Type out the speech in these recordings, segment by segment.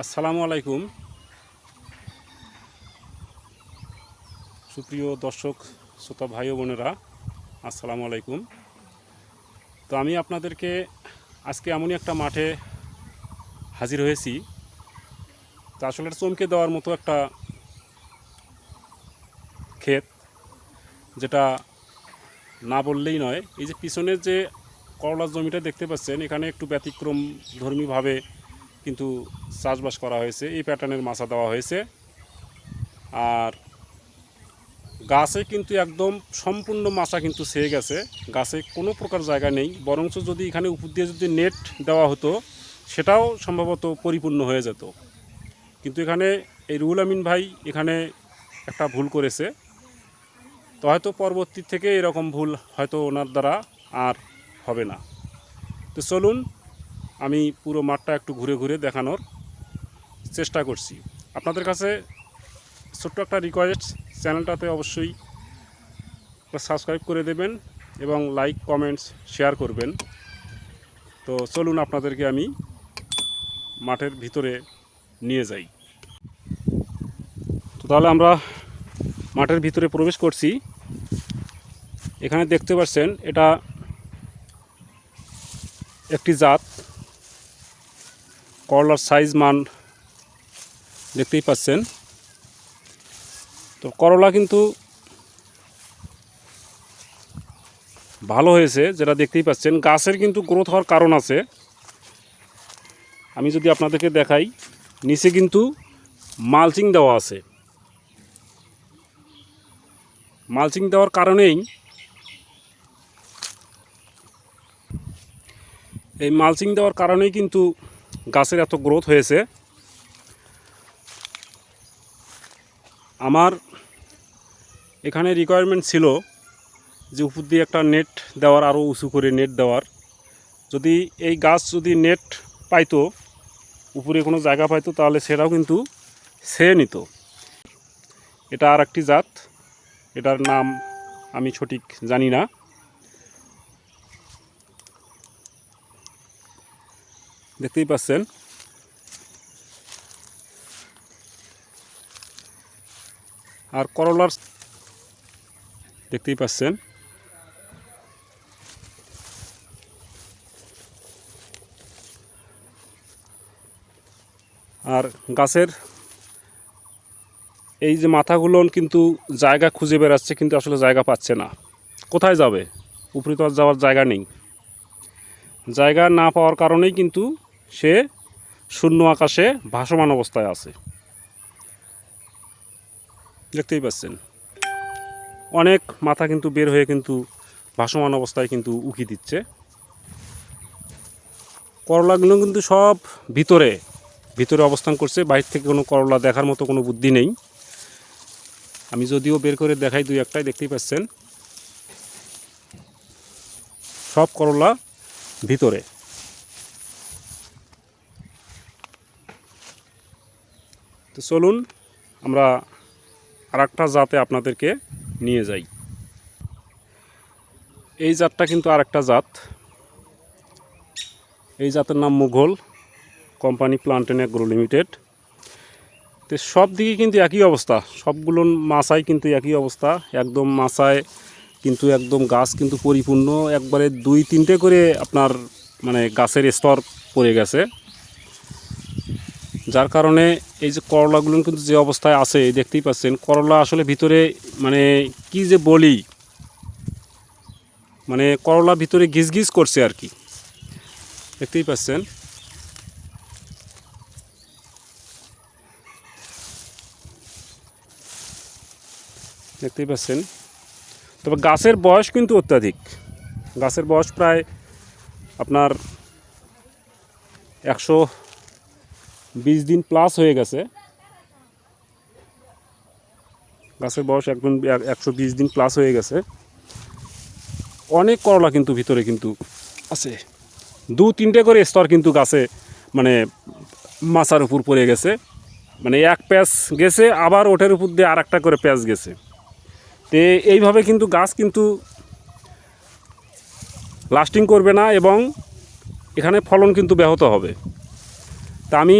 আসসালামু আলাইকুম। সুপ্রিয় দর্শক, শ্রোতা ভাই ও বোনেরা, আসসালামু আলাইকুম। তো আমি আপনাদেরকে আজকে এমনই একটা মাঠে হাজির হয়েছি, তা আসলে চমকে দেওয়ার মতো একটা ক্ষেত, যেটা না বললেই নয়। এই যে পিছনের যে করলার জমিটা দেখতে পাচ্ছেন, এখানে একটু ব্যতিক্রম ধর্মীভাবে কিন্তু চাষবাস করা হয়েছে, এই প্যাটার্নের মাছা দেওয়া হয়েছে। আর গাছে কিন্তু একদম সম্পূর্ণ মাছা কিন্তু ছেয়ে গেছে, গাছে কোনো প্রকার জায়গা নেই। বরঞ্চ যদি এখানে উপর দিয়ে যদি নেট দেওয়া হতো, সেটাও সম্ভবত পরিপূর্ণ হয়ে যেত। কিন্তু এখানে এই রুহুল আমিন ভাই এখানে একটা ভুল করেছে। তো হয়তো পরবর্তী থেকে এরকম ভুল হয়তো ওনার দ্বারা আর হবে না। তো চলুন আমি পুরো মাঠটা একটু ঘুরে ঘুরে দেখানোর চেষ্টা করছি। আপনাদের কাছে ছোট্ট একটা রিকোয়েস্ট চ্যানেলটাতে অবশ্যই সাবস্ক্রাইব করে দেবেন এবং লাইক কমেন্টস শেয়ার করবেন। তো চলুন আপনাদেরকে আমি মাঠের ভিতরে নিয়ে যাই। তো তাহলে আমরা মাঠের ভিতরে প্রবেশ করছি। এখানে দেখতে পাচ্ছেন এটা একটি জাত। করলার সাইজ মান দেখতেই পাচ্ছেন। তো করলা কিন্তু ভালো হয়েছে, যেটা দেখতেই পাচ্ছেন। গাছের কিন্তু গ্রোথ হওয়ার কারণ আছে। আমি যদি আপনাদেরকে দেখাই, নিচে কিন্তু মালচিং দেওয়া আছে। মালচিং দেওয়ার কারণেই এই মালচিং দেওয়ার কারণেই কিন্তু গাছের এত গ্রোথ হয়েছে। আমার এখানে রিকোয়ারমেন্ট ছিল যে উপর দিয়ে একটা নেট দেওয়ার আরও উঁচু করে নেট দেওয়ার। যদি এই গাছ যদি নেট পাইতো, উপরে কোনো জায়গা পাইতো, তাহলে সেটাও কিন্তু সে নিত। এটা আর একটি জাত। এটার নাম আমি সঠিক জানি না। দেখতেই পাচ্ছেন। আর করলার দেখতেই পাচ্ছেন। আর গাছের এই যে মাথাগুলো কিন্তু জায়গা খুঁজে বেড়াচ্ছে, কিন্তু আসলে জায়গা পাচ্ছে না। কোথায় যাবে? উপরে তো যাওয়ার জায়গা নেই। জায়গা না পাওয়ার কারণেই কিন্তু সে শূন্য আকাশে ভাসমান অবস্থায় আছে। দেখতেই পাচ্ছেন। অনেক মাথা কিন্তু বের হয়ে কিন্তু ভাসমান অবস্থায় কিন্তু উকি দিচ্ছে। করলাগুলো কিন্তু সব ভিতরে ভিতরে অবস্থান করছে, বাইরে থেকে কোনো করলা দেখার মতো কোনো বুদ্ধি নেই। আমি যদিও বের করে দেখাই দুই একটাই, দেখতেই পাচ্ছেন। সব করলা ভিতরে। তো চলুন, আমরা আর একটা জাতে আপনাদেরকে নিয়ে যাই। এই জাতটা কিন্তু আর একটা জাত। এই জাতের নাম Mughal company plantain agro limited. তো সব দিকে কিন্তু একই অবস্থা, সবগুলো মাছাই কিন্তু একই অবস্থা, একদম মাছায় কিন্তু একদম গাছ কিন্তু পরিপূর্ণ, একবারে দুই তিনটে করে আপনার মানে গাছের স্তর পড়ে গেছে। যার কারণে এই যে করলাগুলো কিন্তু যে অবস্থায় আছে দেখতেই পাচ্ছেন, করলা আসলে ভিতরে মানে কি যে বলি মানে করলা ভিতরে ঘিস ঘিস করছে আর কি। দেখতেই পাচ্ছেন। দেখতেই পাচ্ছেন। তবে গাছের বয়স কিন্তু অত্যাধিক। গাছের বয়স প্রায় আপনার একশো বিশ দিন প্লাস হয়ে গেছে। গাছের বয়স একদম একশো বিশ দিন প্লাস হয়ে গেছে। অনেক করলা কিন্তু ভিতরে কিন্তু আছে। দু, তিনটে করে স্তর কিন্তু গাছে মানে মাছার উপর পড়ে গেছে। মানে এক প্যাচ গেছে, আবার ওঠের উপর দিয়ে আর একটা করে প্যাচ গেছে। তো এইভাবে কিন্তু গাছ কিন্তু লাস্টিং করবে না এবং এখানে ফলন কিন্তু ব্যাহত হবে। তা আমি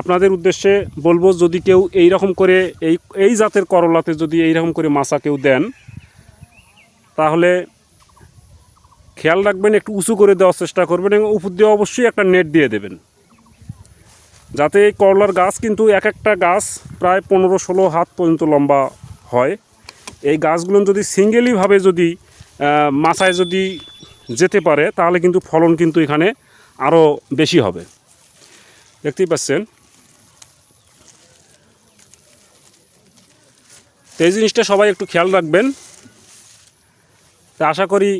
আপনাদের উদ্দেশ্যে বলব, যদি কেউ এই রকম করে এই এই জাতের করলাতে যদি এই রকম করে মাছা কেউ দেন, তাহলে খেয়াল রাখবেন, একটু উঁচু করে দেওয়ার চেষ্টা করবেন এবং উপর দিয়ে অবশ্যই একটা নেট দিয়ে দেবেন। যাতে এই করলার গাছ কিন্তু এক একটা গাছ প্রায় পনেরো ষোলো হাত পর্যন্ত লম্বা হয়। এই গাছগুলো যদি সিঙ্গেলিভাবে যদি মাচায় যদি যেতে পারে, তাহলে কিন্তু ফলন কিন্তু এখানে আরও বেশি হবে। দেখতেই পাচ্ছেন? তো এই জিনিসটা সবাই একটু খেয়াল রাখবেন। তা আশা করি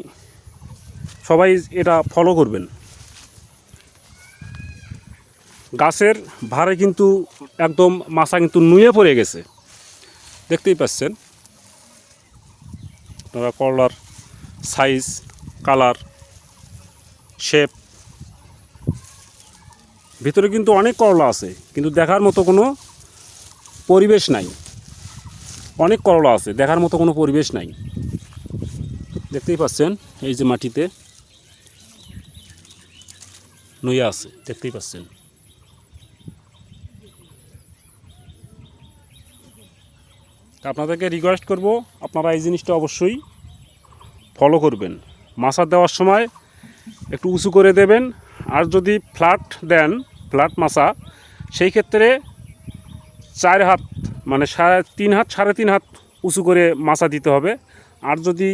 সবাই এটা ফলো করবেন। গাছের ভারে কিন্তু একদম মাছা কিন্তু নুয়ে পড়ে গেছে। দেখতেই পাচ্ছেন? আপনারা করলার সাইজ কালার শেপ ভিতরে কিন্তু অনেক করলা আছে, কিন্তু দেখার মতো কোনো পরিবেশ নাই। অনেক করলা আছে, দেখার মতো কোনো পরিবেশ নাই। দেখতেই পাচ্ছেন, এই যে মাটিতে নুয়ে আছে, দেখতেই পাচ্ছেন। আপনাদেরকে রিকোয়েস্ট করব, আপনারা এই জিনিসটা অবশ্যই ফলো করবেন। মাছা দেওয়ার সময় একটু উঁচু করে দেবেন আর যদি ফ্ল্যাট দেন, ফ্ল্যাট মাছা সেই ক্ষেত্রে চার হাত মানে সাড়ে তিন হাত, সাড়ে তিন হাত উঁচু করে মাছা দিতে হবে। আর যদি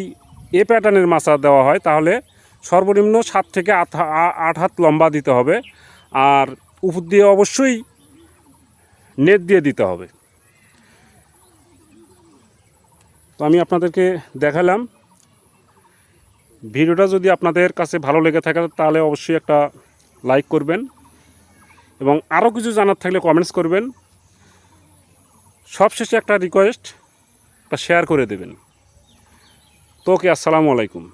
এ প্যাটার্নের মাছা দেওয়া হয়, তাহলে সর্বনিম্ন সাত থেকে আট আট হাত লম্বা দিতে হবে। আর উপর দিয়ে অবশ্যই নেট দিয়ে দিতে হবে। তো আমি আপনাদেরকে দেখালাম ভিডিওটা যদি আপনাদের কাছে ভালো লেগে থাকে, তাহলে অবশ্যই একটা লাইক করবেন এবং আরও কিছু জানার থাকলে কমেন্টস করবেন। সবশেষে একটা রিকোয়েস্ট শেয়ার করে দেবেন। তো ওকে, আসসালামু আলাইকুম।